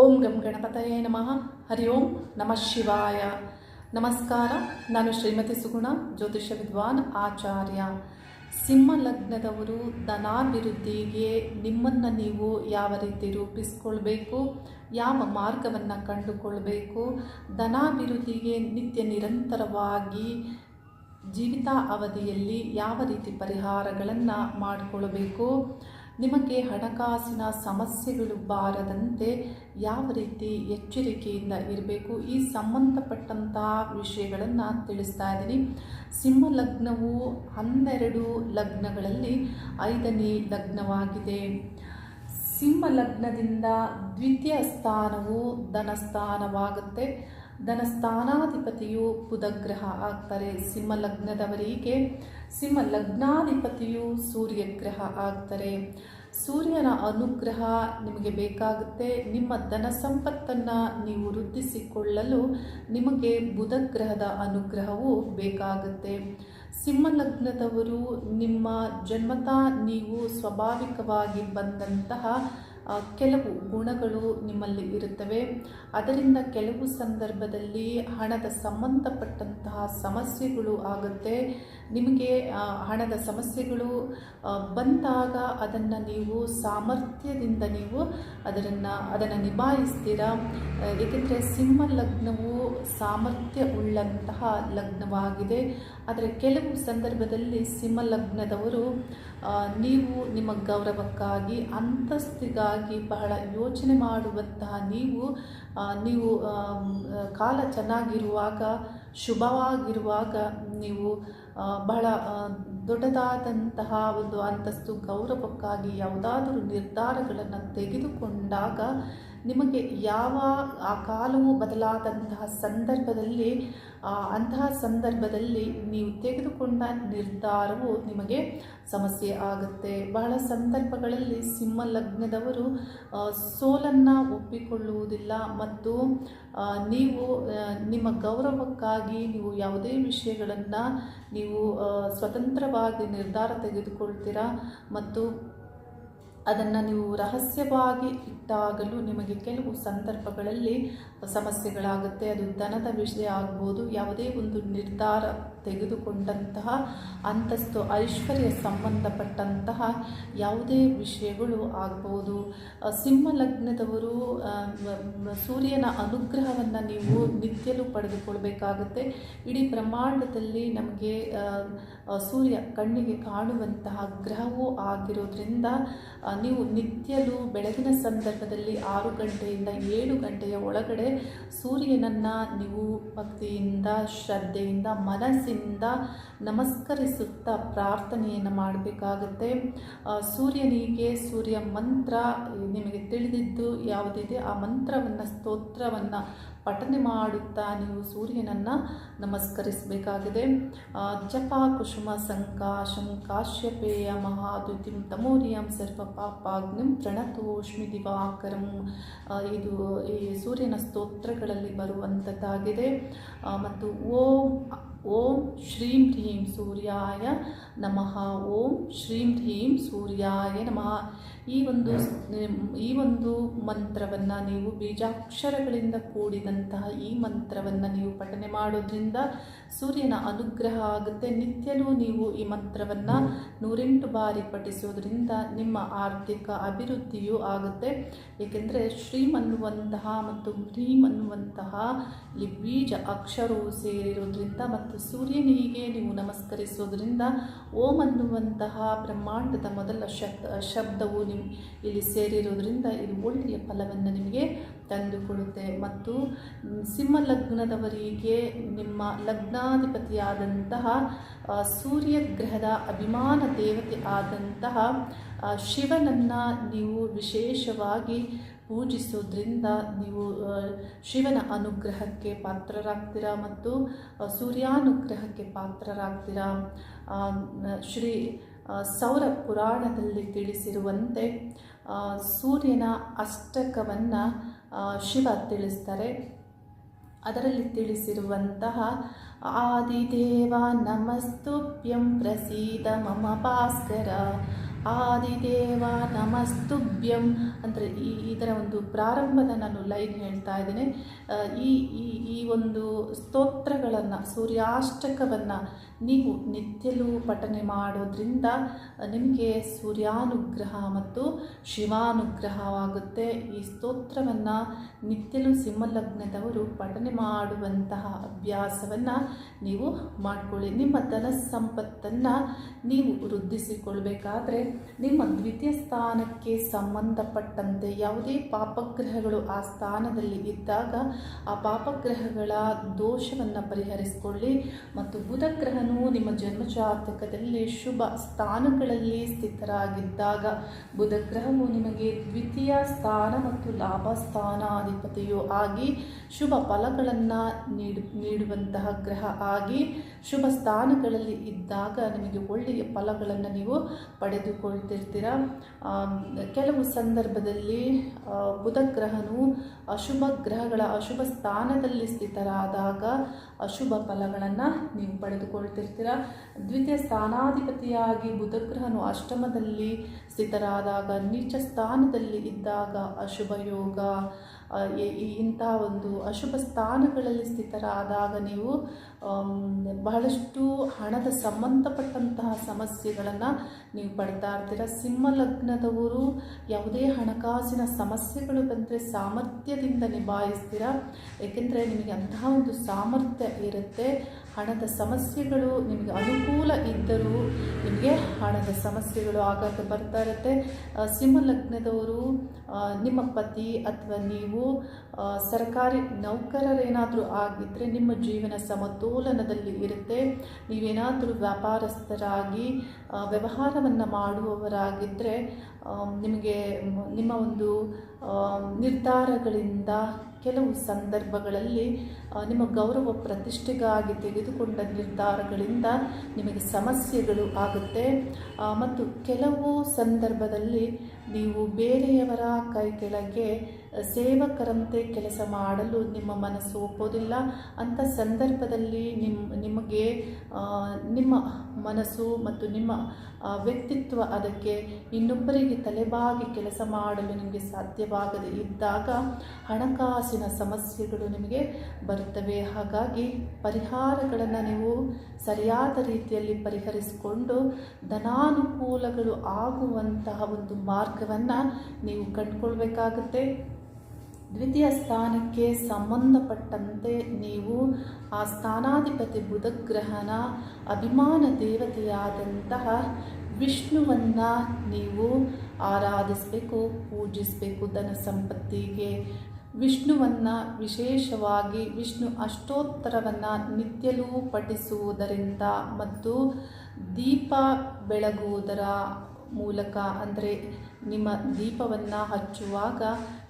ಓಂ ಗಂ ಗಣಪತಯೇ ನಮಃ. ಹರಿ ಓಂ ನಮಃ ಶಿವಾಯ. ನಮಸ್ಕಾರ, ನಾನು ಶ್ರೀಮತಿ ಸುಗುಣ, ಜ್ಯೋತಿಷ ವಿದ್ವಾನ್ ಆಚಾರ್ಯ. ಸಿಂಹ ಲಗ್ನದವರು ಧನಾಭಿವೃದ್ಧಿಗೆ ನಿಮ್ಮನ್ನು ನೀವು ಯಾವ ರೀತಿ ರೂಪಿಸ್ಕೊಳ್ಬೇಕು, ಯಾವ ಮಾರ್ಗವನ್ನು ಕಂಡುಕೊಳ್ಬೇಕು, ಧನಾಭಿವೃದ್ಧಿಗೆ ನಿತ್ಯ ನಿರಂತರವಾಗಿ ಜೀವಿತ ಅವಧಿಯಲ್ಲಿ ಯಾವ ರೀತಿ ಪರಿಹಾರಗಳನ್ನು ಮಾಡಿಕೊಳ್ಬೇಕು ನಿಮಗೆ ಹಣಕಾಸಿನ ಸಮಸ್ಯೆಗಳು ಬಾರದಂತೆ ಯಾವ ರೀತಿ ಎಚ್ಚರಿಕೆಯಿಂದ ಇರಬೇಕು? ಈ ಸಂಬಂಧಪಟ್ಟಂತಹ ವಿಷಯಗಳನ್ನು ತಿಳಿಸ್ತಾ ಇದ್ದೀನಿ. ಸಿಂಹ ಲಗ್ನವು ಹನ್ನೆರಡು ಲಗ್ನಗಳಲ್ಲಿ ಐದನೇ ಲಗ್ನವಾಗಿದೆ. ಸಿಂಹ ಲಗ್ನದಿಂದ ದ್ವಿತೀಯ ಸ್ಥಾನವು ಧನಸ್ಥಾನವಾಗುತ್ತೆ. ಧನಸ್ಥಾನಾಧಿಪತಿಯು ಬುಧಗ್ರಹ ಆಗ್ತಾರೆ. ಸಿಂಹ ಲಗ್ನದವರಿಗೆ ಸಿಂಹ ಲಗ್ನಾಧಿಪತಿಯು ಸೂರ್ಯಗ್ರಹ ಆಗ್ತಾರೆ. ಸೂರ್ಯನ ಅನುಗ್ರಹ ನಿಮಗೆ ಬೇಕಾಗುತ್ತೆ. ನಿಮ್ಮ ಧನ ಸಂಪತ್ತನ್ನು ನೀವು ವೃದ್ಧಿಸಿಕೊಳ್ಳಲು ನಿಮಗೆ ಬುಧಗ್ರಹದ ಅನುಗ್ರಹವು ಬೇಕಾಗುತ್ತೆ. ಸಿಂಹ ಲಗ್ನದವರು ನಿಮ್ಮ ಜನ್ಮತ ನೀವು ಸ್ವಾಭಾವಿಕವಾಗಿ ಬಂದಂತಹ ಕೆಲವು ಗುಣಗಳು ನಿಮ್ಮಲ್ಲಿ ಇರುತ್ತವೆ. ಅದರಿಂದ ಕೆಲವು ಸಂದರ್ಭದಲ್ಲಿ ಹಣದ ಸಂಬಂಧಪಟ್ಟಂತಹ ಸಮಸ್ಯೆಗಳು ಆಗುತ್ತೆ. ನಿಮಗೆ ಹಣದ ಸಮಸ್ಯೆಗಳು ಬಂದಾಗ ಅದನ್ನು ನೀವು ಸಾಮರ್ಥ್ಯದಿಂದ ನೀವು ಅದನ್ನು ಅದನ್ನು ನಿಭಾಯಿಸ್ತೀರ? ಏಕೆಂದರೆ ಸಿಂಹ ಲಗ್ನವು ಸಾಮರ್ಥ್ಯ ಉಳ್ಳಂತಹ ಲಗ್ನವಾಗಿದೆ. ಆದರೆ ಕೆಲವು ಸಂದರ್ಭದಲ್ಲಿ ಸಿಂಹ ಲಗ್ನದವರು ನೀವು ನಿಮ್ಮ ಗೌರವಕ್ಕಾಗಿ, ಅಂತಸ್ತಿಗಾಗಿ ಬಹಳ ಯೋಚನೆ ಮಾಡುವಂತಹ ನೀವು ನೀವು ಕಾಲ ಚೆನ್ನಾಗಿರುವಾಗ, ಶುಭವಾಗಿರುವಾಗ ನೀವು ಬಹಳ ದೊಡ್ಡದಾದಂತಹ ಒಂದು ಅಂತಸ್ತು ಗೌರವಕ್ಕಾಗಿ ಯಾವುದಾದರೂ ನಿರ್ಧಾರಗಳನ್ನು ತೆಗೆದುಕೊಂಡಾಗ ನಿಮಗೆ ಯಾವ ಆ ಕಾಲವು ಬದಲಾದಂತಹ ಸಂದರ್ಭದಲ್ಲಿ ಅಂತಹ ಸಂದರ್ಭದಲ್ಲಿ ನೀವು ತೆಗೆದುಕೊಂಡ ನಿರ್ಧಾರವು ನಿಮಗೆ ಸಮಸ್ಯೆ ಆಗುತ್ತೆ. ಬಹಳ ಸಂದರ್ಭಗಳಲ್ಲಿ ಸಿಂಹ ಲಗ್ನದವರು ಸೋಲನ್ನು ಒಪ್ಪಿಕೊಳ್ಳುವುದಿಲ್ಲ ಮತ್ತು ನೀವು ನಿಮ್ಮ ಗೌರವಕ್ಕಾಗಿ ನೀವು ಯಾವುದೇ ವಿಷಯಗಳನ್ನು ನೀವು ಸ್ವತಂತ್ರವಾಗಿ ನಿರ್ಧಾರ ತೆಗೆದುಕೊಳ್ತೀರಾ ಮತ್ತು ಅದನ್ನು ನೀವು ರಹಸ್ಯವಾಗಿ ಇಟ್ಟಾಗಲೂ ನಿಮಗೆ ಕೆಲವು ಸಂದರ್ಭಗಳಲ್ಲಿ ಸಮಸ್ಯೆಗಳಾಗುತ್ತೆ. ಅದು ಧನದ ವಿಷಯ ಆಗ್ಬೋದು. ಯಾವುದೇ ಒಂದು ನಿರ್ಧಾರ ತೆಗೆದುಕೊಂಡಂತಹ ಅಂತಸ್ತು, ಐಶ್ವರ್ಯ ಸಂಬಂಧಪಟ್ಟಂತಹ ಯಾವುದೇ ವಿಷಯಗಳು ಆಗ್ಬೋದು. ಸಿಂಹ ಲಗ್ನದವರು ಸೂರ್ಯನ ಅನುಗ್ರಹವನ್ನು ನೀವು ನಿತ್ಯಲು ಪಡೆದುಕೊಳ್ಬೇಕಾಗುತ್ತೆ. ಇಡೀ ಬ್ರಹ್ಮಾಂಡದಲ್ಲಿ ನಮಗೆ ಸೂರ್ಯ ಕಣ್ಣಿಗೆ ಕಾಣುವಂತಹ ಗ್ರಹವೂ ಆಗಿರೋದ್ರಿಂದ ನೀವು ನಿತ್ಯಲೂ ಬೆಳಗಿನ ಸಂದರ್ಭದಲ್ಲಿ ಆರು ಗಂಟೆಯಿಂದ ಏಳು ಗಂಟೆಯ ಒಳಗಡೆ ಸೂರ್ಯನನ್ನು ನೀವು ಭಕ್ತಿಯಿಂದ, ಶ್ರದ್ಧೆಯಿಂದ, ಮನಸ್ಸಿಂದ ನಮಸ್ಕರಿಸುತ್ತಾ ಪ್ರಾರ್ಥನೆಯನ್ನು ಮಾಡಬೇಕಾಗುತ್ತೆ. ಸೂರ್ಯನಿಗೆ ಸೂರ್ಯ ಮಂತ್ರ ನಿಮಗೆ ತಿಳಿದಿದ್ದು ಯಾವುದಿದೆ? ಆ ಮಂತ್ರವನ್ನು, ಸ್ತೋತ್ರವನ್ನು ಪಠನೆ ಮಾಡುತ್ತಾ ನೀವು ಸೂರ್ಯನನ್ನು ನಮಸ್ಕರಿಸಬೇಕಾಗಿದೆ. ಜಪ, ಕುಸುಮ ಸಂಕಾಶಂ ಕಾಶ್ಯಪೇಯ ಮಹಾದ್ಯುತಿಂ ತಮೋರಿಯಂ ಸರ್ವ ಪಾಪಾಗ್ನಿಂ, ಪ್ರಣತೋಷ್ಮಿ, ದಿವಾಕರಂ. ಇದು ಈ ಸೂರ್ಯನ ಸ್ತೋತ್ರಗಳಲ್ಲಿ ಬರುವಂಥದ್ದಾಗಿದೆ ಮತ್ತು ಓಂ ಓಂ ಶ್ರೀಂ ಹ್ರೀಂ ಸೂರ್ಯಾಯ ನಮಃ. ಓಂ ಶ್ರೀಂ ಹ್ರೀಂ ಸೂರ್ಯಾಯ ನಮಃ. ಈ ಒಂದು ಈ ಒಂದು ಮಂತ್ರವನ್ನು ನೀವು ಬೀಜಾಕ್ಷರಗಳಿಂದ ಕೂಡಿದಂತಹ ಈ ಮಂತ್ರವನ್ನು ನೀವು ಪಠನೆ ಮಾಡೋದ್ರಿಂದ ಸೂರ್ಯನ ಅನುಗ್ರಹ ಆಗುತ್ತೆ. ನಿತ್ಯನೂ ನೀವು ಈ ಮಂತ್ರವನ್ನು ನೂರೆಂಟು ಬಾರಿ ಪಠಿಸೋದ್ರಿಂದ ನಿಮ್ಮ ಆರ್ಥಿಕ ಅಭಿವೃದ್ಧಿಯೂ ಆಗುತ್ತೆ. ಏಕೆಂದರೆ ಶ್ರೀಮ್ ಅನ್ನುವಂತಹ ಮತ್ತು ಹ್ರೀಂ ಅನ್ನುವಂತಹ ಈ ಬೀಜ ಅಕ್ಷರವು ಸೇರಿರೋದ್ರಿಂದ ಮತ್ತು ಸೂರ್ಯನಿಗೆ ನೀವು ನಮಸ್ಕರಿಸೋದ್ರಿಂದ ಓಂ ಅನ್ನುವಂತಹ ಬ್ರಹ್ಮಾಂಡದ ಮೊದಲ ಶಬ್ದವು ನಿಮ್, ಇಲ್ಲಿ ಸೇರಿರೋದ್ರಿಂದ ಇದು ಒಳ್ಳೆಯ ಫಲವನ್ನು ನಿಮಗೆ ತಂದುಕೊಡುತ್ತೆ. ಮತ್ತು ಸಿಂಹ ಲಗ್ನದವರಿಗೆ ನಿಮ್ಮ ಲಗ್ನಾಧಿಪತಿಯಾದಂತಹ ಸೂರ್ಯ ಗ್ರಹದ ಅಭಿಮಾನ ದೇವತೆ ಆದಂತಹ ಶಿವನನ್ನು ನೀವು ವಿಶೇಷವಾಗಿ ಪೂಜಿಸೋದ್ರಿಂದ ನೀವು ಶಿವನ ಅನುಗ್ರಹಕ್ಕೆ ಪಾತ್ರರಾಗ್ತೀರಾ ಮತ್ತು ಸೂರ್ಯಾನುಗ್ರಹಕ್ಕೆ ಪಾತ್ರರಾಗ್ತೀರಾ? ಶ್ರೀ ಸೌರ ಪುರಾಣದಲ್ಲಿ ತಿಳಿಸಿರುವಂತೆ ಸೂರ್ಯನ ಅಷ್ಟಕವನ್ನು ಶಿವ ತಿಳಿಸ್ತಾರೆ. ಅದರಲ್ಲಿ ತಿಳಿಸಿರುವಂತಹ, ಆದಿದೇವ ನಮಸ್ತುಭ್ಯಂ ಪ್ರಸೀದ ಮಮ ಭಾಸ್ಕರ ಆದಿದೇವ ನಮಸ್ತುಭ್ಯಂ ಅಂದರೆ ಈ ಇದರ ಒಂದು ಪ್ರಾರಂಭದ ನಾನು ಲೈನ್ ಹೇಳ್ತಾ ಇದ್ದೇನೆ. ಈ ಈ ಈ ಒಂದು ಸ್ತೋತ್ರಗಳನ್ನು, ಸೂರ್ಯಾಷ್ಟಕವನ್ನು ನೀವು ನಿತ್ಯಲೂ ಪಠನೆ ಮಾಡೋದ್ರಿಂದ ನಿಮಗೆ ಸೂರ್ಯಾನುಗ್ರಹ ಮತ್ತು ಶಿವಾನುಗ್ರಹವಾಗುತ್ತೆ. ಈ ಸ್ತೋತ್ರವನ್ನು ನಿತ್ಯಲೂ ಸಿಂಹಲಗ್ನದವರು ಪಠನೆ ಮಾಡುವಂತಹ ಅಭ್ಯಾಸವನ್ನು ನೀವು ಮಾಡಿಕೊಳ್ಳಿ. ನಿಮ್ಮ ಧನ ಸಂಪತ್ತನ್ನು ನೀವು ವೃದ್ಧಿಸಿಕೊಳ್ಬೇಕಾದ್ರೆ ನಿಮ್ಮ ದ್ವಿತೀಯ ಸ್ಥಾನಕ್ಕೆ ಸಂಬಂಧಪಟ್ಟಂತೆ ಯಾವುದೇ ಪಾಪಗ್ರಹಗಳು ಆ ಸ್ಥಾನದಲ್ಲಿ ಇದ್ದಾಗ ಆ ಪಾಪಗ್ರಹಗಳ ದೋಷವನ್ನು ಪರಿಹರಿಸಿಕೊಳ್ಳಿ ಮತ್ತು ಬುಧಗ್ರಹನು ನಿಮ್ಮ ಜನ್ಮಜಾತಕದಲ್ಲಿ ಶುಭ ಸ್ಥಾನಗಳಲ್ಲಿ ಸ್ಥಿತರಾಗಿದ್ದಾಗ ಬುಧಗ್ರಹವು ನಿಮಗೆ ದ್ವಿತೀಯ ಸ್ಥಾನ ಮತ್ತು ಲಾಭ ಸ್ಥಾನಾಧಿಪತಿಯು ಆಗಿ ಶುಭ ಫಲಗಳನ್ನು ನೀಡು, ನೀಡುವಂತಹ ಗ್ರಹ ಆಗಿ ಶುಭ ಸ್ಥಾನಗಳಲ್ಲಿ ಇದ್ದಾಗ ನಿಮಗೆ ಒಳ್ಳೆಯ ಫಲಗಳನ್ನು ನೀವು ಪಡೆದುಕೊಳ್ತಿರ್ತೀರ. ಕೆಲವು ಸಂದರ್ಭದಲ್ಲಿ ಬುಧ ಗ್ರಹನು ಅಶುಭ ಗ್ರಹಗಳ ಅಶುಭ ಸ್ಥಾನದಲ್ಲಿ ಸ್ಥಿತರಾದಾಗ ಅಶುಭ ಫಲಗಳನ್ನು ನೀವು ಪಡೆದುಕೊಳ್ತಿರ್ತೀರ. ದ್ವಿತೀಯ ಸ್ಥಾನಾಧಿಪತಿಯಾಗಿ ಬುಧ ಗ್ರಹನು ಅಷ್ಟಮದಲ್ಲಿ ಸ್ಥಿತರಾದಾಗ, ನೀಚ ಸ್ಥಾನದಲ್ಲಿ ಇದ್ದಾಗ ಅಶುಭ ಯೋಗ ಇಂಥ ಒಂದು ಅಶುಭ ಸ್ಥಾನಗಳಲ್ಲಿ ಸ್ಥಿತರಾದಾಗ ನೀವು ಬಹಳಷ್ಟು ಹಣದ ಸಂಬಂಧಪಟ್ಟಂತಹ ಸಮಸ್ಯೆಗಳನ್ನು ನೀವು ಪಡ್ತಾ ಇರ್ತೀರ. ಸಿಂಹ ಲಗ್ನದವರು ಯಾವುದೇ ಹಣಕಾಸಿನ ಸಮಸ್ಯೆಗಳು ಬಂದರೆ ಸಾಮರ್ಥ್ಯದಿಂದ ನಿಭಾಯಿಸ್ತೀರ. ಏಕೆಂದರೆ ನಿಮಗೆ ಅಂತಹ ಒಂದು ಸಾಮರ್ಥ್ಯ ಇರುತ್ತೆ. ಹಣದ ಸಮಸ್ಯೆಗಳು ನಿಮಗೆ ಅನುಕೂಲ ಇದ್ದರೂ ನಿಮಗೆ ಹಣದ ಸಮಸ್ಯೆಗಳು ಆಗಾಗ ಬರ್ತಾ ಇರುತ್ತೆ. ಸಿಂಹ ಲಗ್ನದವರು ನಿಮ್ಮ ಪತಿ ಅಥವಾ ನೀವು ಸರ್ಕಾರಿ ನೌಕರರೇನಾದರೂ ಆಗಿದ್ದರೆ ನಿಮ್ಮ ಜೀವನ ಸಮತೋಲನದಲ್ಲಿ ಇರುತ್ತೆ. ನೀವೇನಾದರೂ ವ್ಯಾಪಾರಸ್ಥರಾಗಿ ವ್ಯವಹಾರವನ್ನು ಮಾಡುವವರಾಗಿದ್ದರೆ ನಿಮಗೆ ನಿಮ್ಮ ಒಂದು ನಿರ್ಧಾರಗಳಿಂದ ಕೆಲವು ಸಂದರ್ಭಗಳಲ್ಲಿ ನಿಮ್ಮ ಗೌರವ ಪ್ರತಿಷ್ಠೆಗಾಗಿ ತೆಗೆದುಕೊಂಡ ನಿರ್ಧಾರಗಳಿಂದ ನಿಮಗೆ ಸಮಸ್ಯೆಗಳು ಆಗುತ್ತೆ. ಮತ್ತು ಕೆಲವು ಸಂದರ್ಭದಲ್ಲಿ ನೀವು ಬೇರೆಯವರ ಕೈ ಕೆಳಗೆ ಸೇವಕರಂತೆ ಕೆಲಸ ಮಾಡಲು ನಿಮ್ಮ ಮನಸ್ಸು ಒಪ್ಪೋದಿಲ್ಲ. ಅಂಥ ಸಂದರ್ಭದಲ್ಲಿ ನಿಮ್ಮ ನಿಮಗೆ ನಿಮ್ಮ ಮನಸ್ಸು ಮತ್ತು ನಿಮ್ಮ ವ್ಯಕ್ತಿತ್ವ ಅದಕ್ಕೆ ಇನ್ನೊಬ್ಬರಿಗೆ ತಲೆಬಾಗಿ ಕೆಲಸ ಮಾಡಲು ನಿಮಗೆ ಸಾಧ್ಯವಾಗದೇ ಇದ್ದಾಗ ಹಣಕಾಸಿನ ಸಮಸ್ಯೆಗಳು ನಿಮಗೆ ಬರುತ್ತವೆ. ಹಾಗಾಗಿ ಪರಿಹಾರಗಳನ್ನು ನೀವು ಸರಿಯಾದ ರೀತಿಯಲ್ಲಿ ಪರಿಹರಿಸಿಕೊಂಡು ಧನಾನುಕೂಲಗಳು ಆಗುವಂತಹ ಒಂದು ಮಾರ್ಗವನ್ನು ನೀವು ಕಂಡುಕೊಳ್ಬೇಕಾಗುತ್ತೆ. ದ್ವಿತೀಯ ಸ್ಥಾನಕ್ಕೆ ಸಂಬಂಧಪಟ್ಟಂತೆ ನೀವು ಆ ಸ್ಥಾನಾಧಿಪತಿ ಬುಧಗ್ರಹನ ಅಭಿಮಾನ ದೇವತೆಯಾದಂತಹ ವಿಷ್ಣುವನ್ನು ನೀವು ಆರಾಧಿಸಬೇಕು, ಪೂಜಿಸಬೇಕು ಧನ ಸಂಪತ್ತಿಗೆ. ವಿಷ್ಣುವನ್ನು ವಿಶೇಷವಾಗಿ ವಿಷ್ಣು ಅಷ್ಟೋತ್ತರವನ್ನು ನಿತ್ಯಲೂ ಪಠಿಸುವುದರಿಂದ ಮತ್ತು ದೀಪ ಬೆಳಗುವುದರ ಮೂಲಕ, ಅಂದರೆ ನಿಮ್ಮ ದೀಪವನ್ನು ಹಚ್ಚುವಾಗ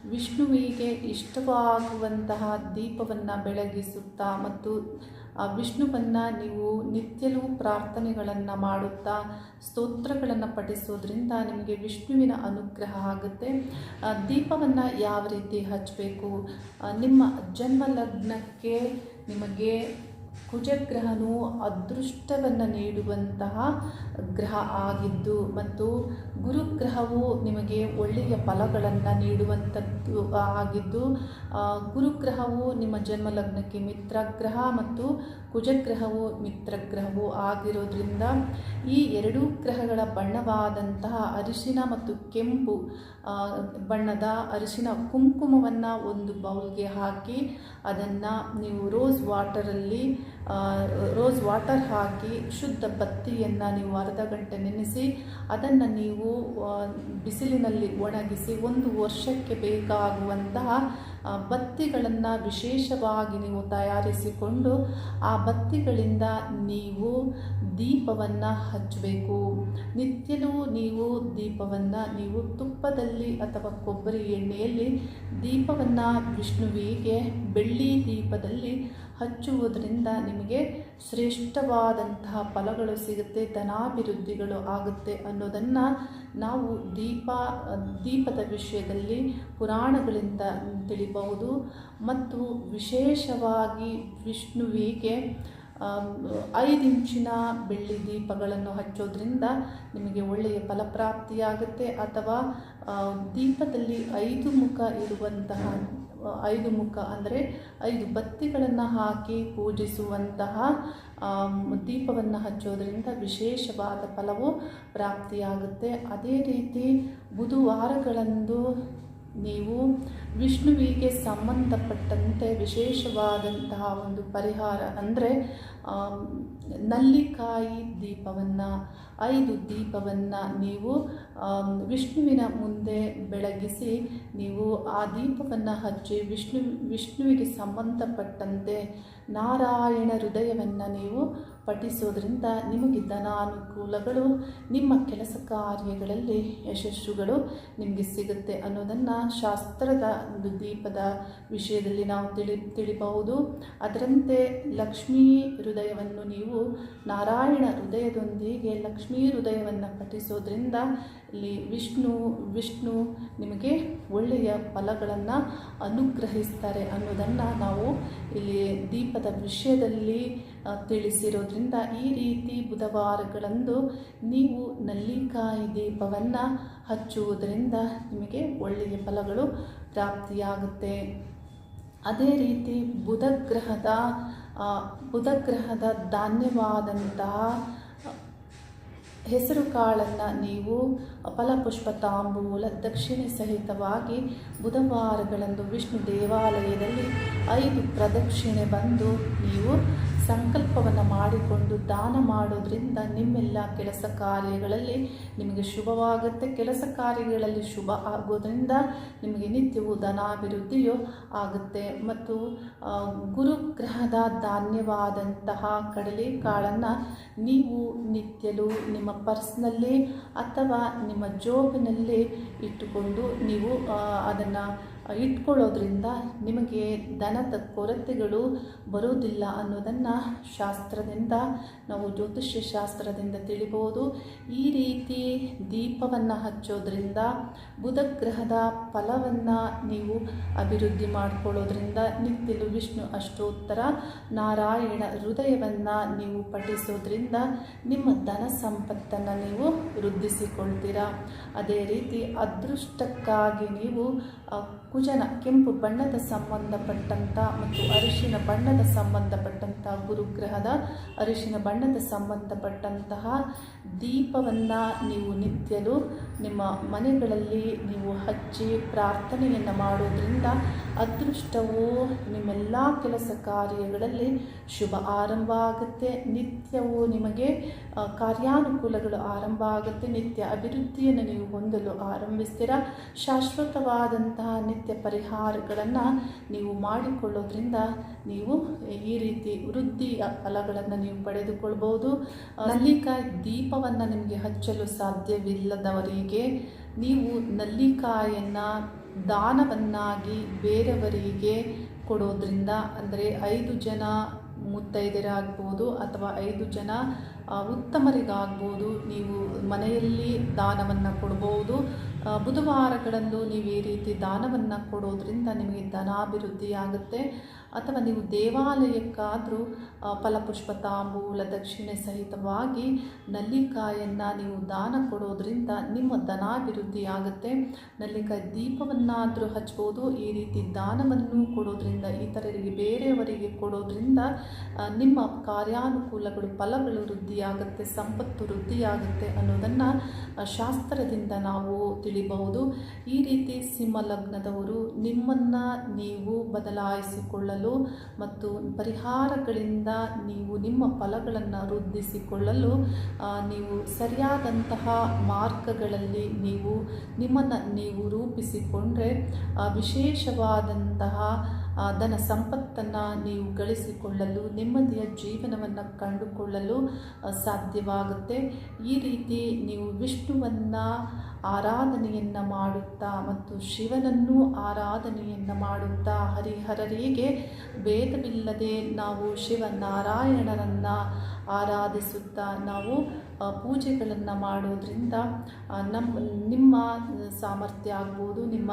ವಿಷ್ಣುವಿಗೆ ಇಷ್ಟವಾಗುವಂತಹ ದೀಪವನ್ನು ಬೆಳಗಿಸುತ್ತಾ ಮತ್ತು ಆ ವಿಷ್ಣುವನ್ನು ನೀವು ನಿತ್ಯಲೂ ಪ್ರಾರ್ಥನೆಗಳನ್ನು ಮಾಡುತ್ತಾ, ಸ್ತೋತ್ರಗಳನ್ನು ಪಠಿಸೋದ್ರಿಂದ ನಿಮಗೆ ವಿಷ್ಣುವಿನ ಅನುಗ್ರಹ ಆಗುತ್ತೆ. ದೀಪವನ್ನು ಯಾವ ರೀತಿ ಹಚ್ಚಬೇಕು ನಿಮ್ಮ ಜನ್ಮ ಲಗ್ನಕ್ಕೆ ನಿಮಗೆ ಕುಜಗ್ರಹನು ಅದೃಷ್ಟವನ್ನು ನೀಡುವಂತಹ ಗ್ರಹ ಆಗಿದ್ದು ಮತ್ತು ಗುರುಗ್ರಹವು ನಿಮಗೆ ಒಳ್ಳೆಯ ಫಲಗಳನ್ನು ನೀಡುವಂಥದ್ದು ಆಗಿದ್ದು ಗುರುಗ್ರಹವು ನಿಮ್ಮ ಜನ್ಮ ಲಗ್ನಕ್ಕೆ ಮಿತ್ರಗ್ರಹ ಮತ್ತು ಕುಜಗ್ರಹವು ಮಿತ್ರಗ್ರಹವು ಆಗಿರೋದ್ರಿಂದ ಈ ಎರಡೂ ಗ್ರಹಗಳ ಬಣ್ಣವಾದಂತಹ ಅರಿಶಿನ ಮತ್ತು ಕೆಂಪು ಬಣ್ಣದ ಅರಿಶಿನ ಕುಂಕುಮವನ್ನು ಒಂದು ಬೌಲ್ಗೆ ಹಾಕಿ ಅದನ್ನು ನೀವು ರೋಸ್ ವಾಟರಲ್ಲಿ ರೋಸ್ ವಾಟರ್ ಹಾಕಿ ಶುದ್ಧ ಬತ್ತಿಯನ್ನು ನೀವು ಅರ್ಧ ಗಂಟೆ ನೆನೆಸಿ ಅದನ್ನು ನೀವು ಬಿಸಿಲಿನಲ್ಲಿ ಒಣಗಿಸಿ ಒಂದು ವರ್ಷಕ್ಕೆ ಬೇಕಾಗುವಂತಹ ಬತ್ತಿಗಳನ್ನು ವಿಶೇಷವಾಗಿ ನೀವು ತಯಾರಿಸಿಕೊಂಡು ಆ ಬತ್ತಿಗಳಿಂದ ನೀವು ದೀಪವನ್ನು ಹಚ್ಚಬೇಕು. ನಿತ್ಯವೂ ನೀವು ದೀಪವನ್ನು ನೀವು ತುಪ್ಪದಲ್ಲಿ ಅಥವಾ ಕೊಬ್ಬರಿ ಎಣ್ಣೆಯಲ್ಲಿ ದೀಪವನ್ನು ವಿಷ್ಣುವಿಗೆ ಬೆಳ್ಳಿ ದೀಪದಲ್ಲಿ ಹಚ್ಚುವುದರಿಂದ ನಿಮಗೆ ಶ್ರೇಷ್ಠವಾದಂತಹ ಫಲಗಳು ಸಿಗುತ್ತೆ, ಧನಾಭಿವೃದ್ಧಿಗಳು ಆಗುತ್ತೆ ಅನ್ನೋದನ್ನು ನಾವು ದೀಪ, ದೀಪದ ವಿಷಯದಲ್ಲಿ ಪುರಾಣಗಳಿಂದ ತಿಳಿಬಹುದು ಮತ್ತು ವಿಶೇಷವಾಗಿ ವಿಷ್ಣುವಿಗೆ ಐದು ಇಂಚಿನ ಬೆಳ್ಳಿ ದೀಪಗಳನ್ನು ಹಚ್ಚೋದ್ರಿಂದ ನಿಮಗೆ ಒಳ್ಳೆಯ ಫಲಪ್ರಾಪ್ತಿಯಾಗುತ್ತೆ ಅಥವಾ ದೀಪದಲ್ಲಿ ಐದು ಮುಖ ಇರುವಂತಹ, ಐದು ಮುಖ ಅಂದರೆ ಐದು ಬತ್ತಿಗಳನ್ನು ಹಾಕಿ ಪೂಜಿಸುವಂತಹ ದೀಪವನ್ನು ಹಚ್ಚೋದರಿಂದ ವಿಶೇಷವಾದ ಫಲವು ಪ್ರಾಪ್ತಿಯಾಗುತ್ತೆ. ಅದೇ ರೀತಿ ಬುಧವಾರಗಳಂದು ನೀವು ವಿಷ್ಣುವಿಗೆ ಸಂಬಂಧಪಟ್ಟಂತೆ ವಿಶೇಷವಾದಂತಹ ಒಂದು ಪರಿಹಾರ ಅಂದರೆ ನಲ್ಲಿಕಾಯಿ ದೀಪವನ್ನು, ಐದು ದೀಪವನ್ನು ನೀವು ವಿಷ್ಣುವಿನ ಮುಂದೆ ಬೆಳಗಿಸಿ ನೀವು ಆ ದೀಪವನ್ನು ಹಚ್ಚಿ ವಿಷ್ಣು, ವಿಷ್ಣುವಿಗೆ ಸಂಬಂಧಪಟ್ಟಂತೆ ನಾರಾಯಣ ಹೃದಯವನ್ನು ನೀವು ಪಠಿಸೋದ್ರಿಂದ ನಿಮಗೆ ಅನುಕೂಲಗಳು ನಿಮ್ಮ ಕೆಲಸ ಕಾರ್ಯಗಳಲ್ಲಿ ಯಶಸ್ಸುಗಳು ನಿಮಗೆ ಸಿಗುತ್ತೆ ಅನ್ನೋದನ್ನು ಶಾಸ್ತ್ರದ ಒಂದು ದೀಪದ ವಿಷಯದಲ್ಲಿ ನಾವು ತಿಳಿ, ತಿಳಿಬಹುದು. ಅದರಂತೆ ಲಕ್ಷ್ಮೀ ಹೃದಯವನ್ನು ನೀವು ನಾರಾಯಣ ಹೃದಯದೊಂದಿಗೆ ಲಕ್ಷ್ಮೀ ಹೃದಯವನ್ನು ಪಠಿಸೋದ್ರಿಂದ ಇಲ್ಲಿ ವಿಷ್ಣು ವಿಷ್ಣು ನಿಮಗೆ ಒಳ್ಳೆಯ ಫಲಗಳನ್ನು ಅನುಗ್ರಹಿಸ್ತಾರೆ ಅನ್ನೋದನ್ನು ನಾವು ಇಲ್ಲಿ ದೀಪದ ವಿಷಯದಲ್ಲಿ ತಿಳಿಸಿರೋದ್ರಿಂದ ಈ ರೀತಿ ಬುಧವಾರಗಳಂದು ನೀವು ನಲ್ಲಿಕಾಯಿ ದೀಪವನ್ನು ಹಚ್ಚುವುದರಿಂದ ನಿಮಗೆ ಒಳ್ಳೆಯ ಫಲಗಳು ಪ್ರಾಪ್ತಿಯಾಗುತ್ತೆ. ಅದೇ ರೀತಿ ಬುಧ ಗ್ರಹದ ಆ, ಬುಧ ಧಾನ್ಯವಾದಂತಹ ಹೆಸರು ಕಾಳನ್ನು ನೀವು ಫಲಪುಷ್ಪ ತಾಂಬೂಲ ದಕ್ಷಿಣೆ ಸಹಿತವಾಗಿ ಬುಧವಾರಗಳಂದು ವಿಷ್ಣು ದೇವಾಲಯದಲ್ಲಿ ಐದು ಪ್ರದಕ್ಷಿಣೆ ಬಂದು ನೀವು ಸಂಕಲ್ಪವನ್ನು ಮಾಡಿಕೊಂಡು ದಾನ ಮಾಡೋದ್ರಿಂದ ನಿಮ್ಮೆಲ್ಲ ಕೆಲಸ ಕಾರ್ಯಗಳಲ್ಲಿ ನಿಮಗೆ ಶುಭವಾಗುತ್ತೆ. ಕೆಲಸ ಕಾರ್ಯಗಳಲ್ಲಿ ಶುಭ ಆಗೋದ್ರಿಂದ ನಿಮಗೆ ನಿತ್ಯವೂ ಧನಾಭಿವೃದ್ಧಿಯೂ ಆಗುತ್ತೆ. ಮತ್ತು ಗುರುಗ್ರಹದ ಧಾನ್ಯವಾದಂತಹ ಕಡಲೆಕಾಳನ್ನು ನೀವು ನಿತ್ಯಲು ನಿಮ್ಮ ಪರ್ಸ್ನಲ್ಲಿ ಅಥವಾ ನಿಮ್ಮ ಜೋಬಿನಲ್ಲಿ ಇಟ್ಟುಕೊಂಡು ನೀವು ಅದನ್ನು ಇಟ್ಕೊಳ್ಳೋದ್ರಿಂದ ನಿಮಗೆ ಧನದ ಕೊರತೆಗಳು ಬರೋದಿಲ್ಲ ಅನ್ನೋದನ್ನು ಶಾಸ್ತ್ರದಿಂದ, ನಾವು ಜ್ಯೋತಿಷ್ಯ ಶಾಸ್ತ್ರದಿಂದ ತಿಳಿಬೋದು. ಈ ರೀತಿ ದೀಪವನ್ನು ಹಚ್ಚೋದ್ರಿಂದ ಬುಧ ಗ್ರಹದ ಫಲವನ್ನು ನೀವು ಅಭಿವೃದ್ಧಿ ಮಾಡಿಕೊಳ್ಳೋದ್ರಿಂದ ನಿತ್ಯಲು ವಿಷ್ಣು ಅಷ್ಟೋತ್ತರ ನಾರಾಯಣ ಹೃದಯವನ್ನು ನೀವು ಪಠಿಸೋದ್ರಿಂದ ನಿಮ್ಮ ಧನ ಸಂಪತ್ತನ್ನು ನೀವು ವೃದ್ಧಿಸಿಕೊಳ್ತೀರಾ. ಅದೇ ರೀತಿ ಅದೃಷ್ಟಕ್ಕಾಗಿ ನೀವು ಕುಜನ ಕೆಂಪು ಬಣ್ಣದ ಸಂಬಂಧಪಟ್ಟಂಥ ಮತ್ತು ಅರಿಶಿನ ಬಣ್ಣದ ಸಂಬಂಧಪಟ್ಟಂಥ ಗುರುಗ್ರಹದ ಅರಿಶಿನ ಬಣ್ಣದ ಸಂಬಂಧಪಟ್ಟಂತಹ ದೀಪವನ್ನು ನೀವು ನಿತ್ಯಲು ನಿಮ್ಮ ಮನೆಗಳಲ್ಲಿ ನೀವು ಹಚ್ಚಿ ಪ್ರಾರ್ಥನೆಯನ್ನು ಮಾಡೋದ್ರಿಂದ ಅದೃಷ್ಟವು ನಿಮ್ಮೆಲ್ಲ ಕೆಲಸ ಕಾರ್ಯಗಳಲ್ಲಿ ಶುಭ ಆರಂಭ ಆಗುತ್ತೆ. ನಿತ್ಯವೂ ನಿಮಗೆ ಕಾರ್ಯಾನುಕೂಲಗಳು ಆರಂಭ ಆಗುತ್ತೆ. ನಿತ್ಯ ಅಭಿವೃದ್ಧಿಯನ್ನು ನೀವು ಹೊಂದಲು ಆರಂಭಿಸ್ತೀರಾ? ಶಾಶ್ವತವಾದಂತಹ ಪರಿಹಾರಗಳನ್ನು ನೀವು ಮಾಡಿಕೊಳ್ಳೋದ್ರಿಂದ ನೀವು ಈ ರೀತಿ ವೃದ್ಧಿ ಫಲಗಳನ್ನು ನೀವು ಪಡೆದುಕೊಳ್ಬೋದು. ನಲ್ಲಿಕಾಯಿ ದೀಪವನ್ನು ನಿಮಗೆ ಹಚ್ಚಲು ಸಾಧ್ಯವಿಲ್ಲದವರಿಗೆ ನೀವು ನಲ್ಲಿಕಾಯನ್ನು ದಾನವನ್ನಾಗಿ ಬೇರೆಯವರಿಗೆ ಕೊಡೋದ್ರಿಂದ ಅಂದರೆ ಐದು ಜನ ಮುತ್ತೈದೆರಾಗ್ಬೋದು ಅಥವಾ ಐದು ಜನ ಉತ್ತಮರಿಗಾಗ್ಬೋದು. ನೀವು ಮನೆಯಲ್ಲಿ ದಾನವನ್ನು ಕೊಡ್ಬೋದು. ಬುಧವಾರಗಳಂದು ನೀವು ಈ ರೀತಿ ದಾನವನ್ನು ಕೊಡೋದ್ರಿಂದ ನಿಮಗೆ ಧನಾಭಿವೃದ್ಧಿ ಆಗುತ್ತೆ. ಅಥವಾ ನೀವು ದೇವಾಲಯಕ್ಕಾದರೂ ಫಲಪುಷ್ಪ, ತಾಂಬೂಲ, ದಕ್ಷಿಣೆ ಸಹಿತವಾಗಿ ನಲ್ಲಿಕಾಯನ್ನು ನೀವು ದಾನ ಕೊಡೋದ್ರಿಂದ ನಿಮ್ಮ ಧನಾಭಿವೃದ್ಧಿ ಆಗುತ್ತೆ. ನಲ್ಲಿಕಾಯಿ ದೀಪವನ್ನಾದರೂ ಹಚ್ಬೋದು. ಈ ರೀತಿ ದಾನವನ್ನು ಕೊಡೋದ್ರಿಂದ, ಇತರರಿಗೆ ಬೇರೆಯವರಿಗೆ ಕೊಡೋದ್ರಿಂದ ನಿಮ್ಮ ಕಾರ್ಯಾನುಕೂಲಗಳು, ಫಲಗಳು ವೃದ್ಧಿಯಾಗುತ್ತೆ, ಸಂಪತ್ತು ವೃದ್ಧಿಯಾಗುತ್ತೆ ಅನ್ನೋದನ್ನು ಶಾಸ್ತ್ರದಿಂದ ನಾವು ತಿಳಿಬಹುದು. ಈ ರೀತಿ ಸಿಂಹ ಲಗ್ನದವರು ನಿಮ್ಮನ್ನು ನೀವು ಬದಲಾಯಿಸಿಕೊಳ್ಳಲು ಮತ್ತು ಪರಿಹಾರಗಳಿಂದ ನೀವು ನಿಮ್ಮ ಫಲಗಳನ್ನು ವೃದ್ಧಿಸಿಕೊಳ್ಳಲು ನೀವು ಸರಿಯಾದಂತಹ ಮಾರ್ಗಗಳಲ್ಲಿ ನೀವು ನಿಮ್ಮನ್ನು ನೀವು ರೂಪಿಸಿಕೊಂಡ್ರೆ ವಿಶೇಷವಾದಂತಹ ಧನ ಸಂಪತ್ತನ್ನು ನೀವು ಗಳಿಸಿಕೊಳ್ಳಲು, ನೆಮ್ಮದಿಯ ಜೀವನವನ್ನು ಕಂಡುಕೊಳ್ಳಲು ಸಾಧ್ಯವಾಗುತ್ತೆ. ಈ ರೀತಿ ನೀವು ವಿಷ್ಣುವನ್ನು ಆರಾಧನೆಯನ್ನು ಮಾಡುತ್ತಾ ಮತ್ತು ಶಿವನನ್ನು ಆರಾಧನೆಯನ್ನು ಮಾಡುತ್ತಾ ಹರಿಹರರಿಗೆ ಭೇದವಿಲ್ಲದೆ ನಾವು ಶಿವನಾರಾಯಣರನ್ನು ಆರಾಧಿಸುತ್ತಾ ನಾವು ಪೂಜೆಗಳನ್ನು ಮಾಡೋದ್ರಿಂದ ನಮ್ಮ ನಿಮ್ಮ ಸಾಮರ್ಥ್ಯ ಆಗ್ಬೋದು, ನಿಮ್ಮ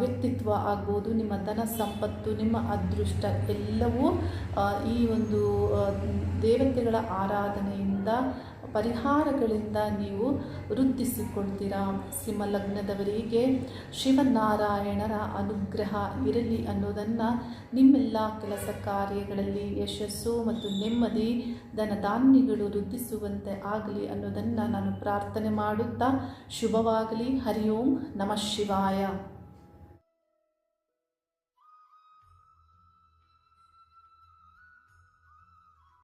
ವ್ಯಕ್ತಿತ್ವ ಆಗ್ಬೋದು, ನಿಮ್ಮ ಧನ ಸಂಪತ್ತು, ನಿಮ್ಮ ಅದೃಷ್ಟ ಎಲ್ಲವೂ ಈ ಒಂದು ದೇವತೆಗಳ ಆರಾಧನೆಯಿಂದ ಪರಿಹಾರಗಳಿಂದ ನೀವು ವೃದ್ಧಿಸಿಕೊಳ್ತೀರಾ? ಸಿಂಹಲಗ್ನದವರಿಗೆ ಶಿವನಾರಾಯಣರ ಅನುಗ್ರಹ ಇರಲಿ ಅನ್ನೋದನ್ನು ನಿಮ್ಮೆಲ್ಲ ಕೆಲಸ ಕಾರ್ಯಗಳಲ್ಲಿ ಯಶಸ್ಸು ಮತ್ತು ನೆಮ್ಮದಿ, ಧನಧಾನ್ಯಗಳು ವೃದ್ಧಿಸುವಂತೆ ಆಗಲಿ ಅನ್ನೋದನ್ನು ನಾನು ಪ್ರಾರ್ಥನೆ ಮಾಡುತ್ತಾ ಶುಭವಾಗಲಿ. ಹರಿ ಓಂ ನಮಃ ಶಿವಾಯ.